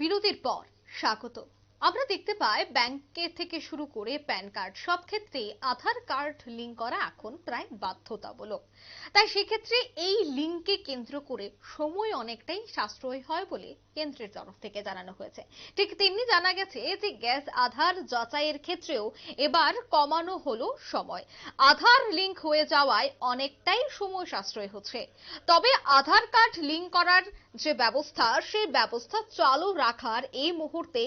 বিরতির পর স্বাগত। আমরা দেখতে পাই ব্যাংকে থেকে শুরু করে প্যান কার্ড সব ক্ষেত্রে আধার কার্ড লিঙ্ক করা এখন প্রায় বাধ্যতামূলক। তাই সেক্ষেত্রে এই লিঙ্ককে কেন্দ্র করে সময় অনেকটাই সাশ্রয় হয় বলে কেন্দ্রের তরফ থেকে জানানো হয়েছে। ঠিক তেমনি জানা গেছে যে গ্যাস আধার যাচাইয়ের ক্ষেত্রেও এবার কমানো হলো সময়। আধার লিঙ্ক হয়ে যাওয়ায় অনেকটাই সময় সাশ্রয় হচ্ছে। তবে আধার কার্ড লিঙ্ক করার যে ব্যবস্থা, সেই ব্যবস্থা চালু রাখার এই মুহূর্তে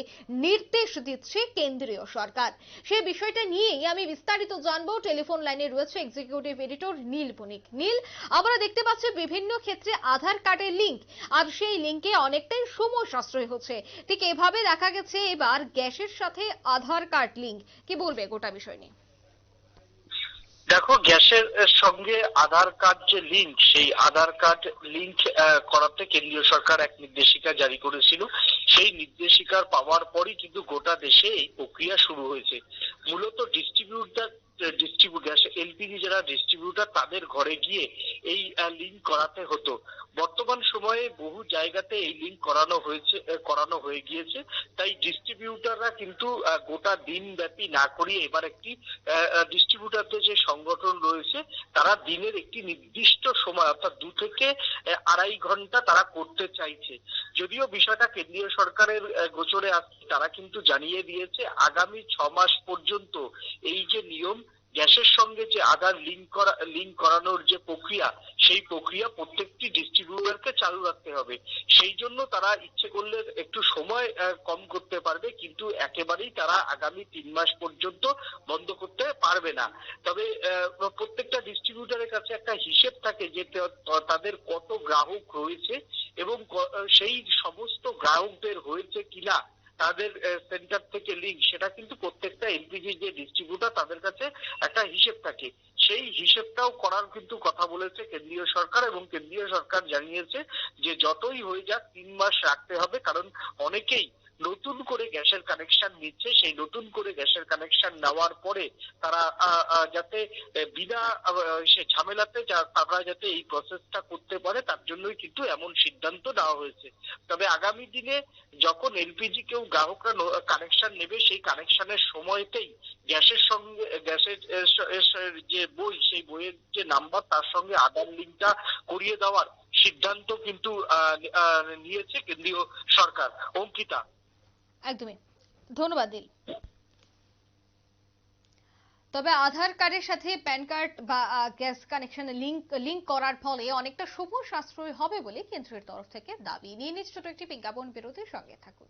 নির্দেশ দিচ্ছে কেন্দ্রীয় সরকার। সেই বিষয়টা নিয়েই আমি বিস্তারিত জানব। টেলিফোন লাইনে রয়েছে এক্সিকিউটিভ এডিটর নীল বণিক। নীল আমরা দেখতে পাচ্ছি বিভিন্ন ক্ষেত্রে আধার কার্ডের লিঙ্ক আর সেই লিঙ্কে অনেকটাই সময় সাশ্রয় হচ্ছে। ঠিক এভাবে দেখা গেছে এবার গ্যাসের সাথে আধার কার্ড লিঙ্ক কি বলবে গোটা বিষয় নিয়ে? দেখো, গ্যাসের সঙ্গে আধার কার্ড যে লিঙ্ক সেই আধার কার্ড লিঙ্ক করাতে কেন্দ্রীয় সরকার এক নির্দেশিকা জারি করেছিল। সেই নির্দেশিকার পাওয়ার পরই কিন্তু গোটা দেশে এই প্রক্রিয়া শুরু হয়েছে। মূলত ডিস্ট্রিবিউটার ডিস্ট্রিবিউট গ্যাস এলপিজি যারা ডিস্ট্রিবিউটার তাদের ঘরে গিয়ে এই লিঙ্ক করাতে হতো। বর্তমান সময়ে বহু জায়গাতে এই লিঙ্ক করানো হয়েছে করানো হয়ে গিয়েছে। তাই ডিস্ট্রিবিউটাররা কিন্তু গোটা দিন ব্যাপী না করিয়ে এবার একটি ডিস্ট্রিবিউটারদের যে সংগঠন রয়েছে, তারা দিনের একটি নির্দিষ্ট সময়, অর্থাৎ দু থেকে আড়াই ঘণ্টা তারা করতে চাইছে। যদিও বিষয়টা কেন্দ্রীয় সরকারের গোচরে আসছে তারা কিন্তু জানিয়ে দিয়েছে, আগামী ছ মাস পর্যন্ত এই যে নিয়ম গ্যাসের সঙ্গে যে আধার লিঙ্ক করা লিঙ্ক করানোর যে প্রক্রিয়া, সেই প্রক্রিয়া প্রত্যেকটি ডিস্ট্রিবিউটরকে চালু রাখতে হবে। সেই জন্য তারা ইচ্ছে করলে একটু সময় কম করতে পারবে, কিন্তু একেবারেই তারা আগামী তিন মাস পর্যন্ত বন্ধ করতে পারবে না। তবে প্রত্যেকটা ডিস্ট্রিবিউটরের কাছে একটা হিসেব থাকে যে তাদের কত গ্রাহক রয়েছে এবং সেই সমস্ত গ্রাহকদের হয়েছে কিনা। তাদের সেন্টার থেকে লিঙ্ক সেটা কিন্তু প্রত্যেকটা এলপিজি যে ডিস্ট্রিবিউটার তাদের কাছে একটা হিসেব থাকে। সেই হিসেবটাও করার কিন্তু কথা বলেছে কেন্দ্রীয় সরকার এবং কেন্দ্রীয় সরকার জানিয়েছে যে যতই হয়ে যাক, তিন মাস রাখতে হবে, কারণ অনেকেই নতুন করে গ্যাসের কানেকশন নিচ্ছে, সেই নতুন করে গ্যাসের কানেকশন নেওয়ার পরে তারা যাতে বিনা সে ঝামেলাতে তারা যাতে এই প্রসেসটা করতে পারে, তার জন্যই কিন্তু এমন সিদ্ধান্ত নেওয়া হয়েছে। তবে আগামী দিনে যখন এলপিজি কেউ গ্রাহকরা কানেকশন নেবে, সেই কানেকশনের সময়তেই গ্যাসের সঙ্গে, গ্যাসের যে বই, সেই বইয়ের যে নাম্বার, তার সঙ্গে আধার লিঙ্কটা করিয়ে দেওয়ার সিদ্ধান্ত কিন্তু নিয়েছে কেন্দ্রীয় সরকার। অঙ্কিতা। একদমই। ধন্যবাদ, দিল। তবে আধার কার্ডের সাথে প্যান কার্ড বা গ্যাস কানেকশন লিংক লিংক করার ফলে অনেকটা সময় সাশ্রয় হবে বলে কেন্দ্রের তরফ থেকে দাবি। নিয়ে নিচ্ছে ছোট একটি বিজ্ঞাপন বিরতির সঙ্গে থাকুন।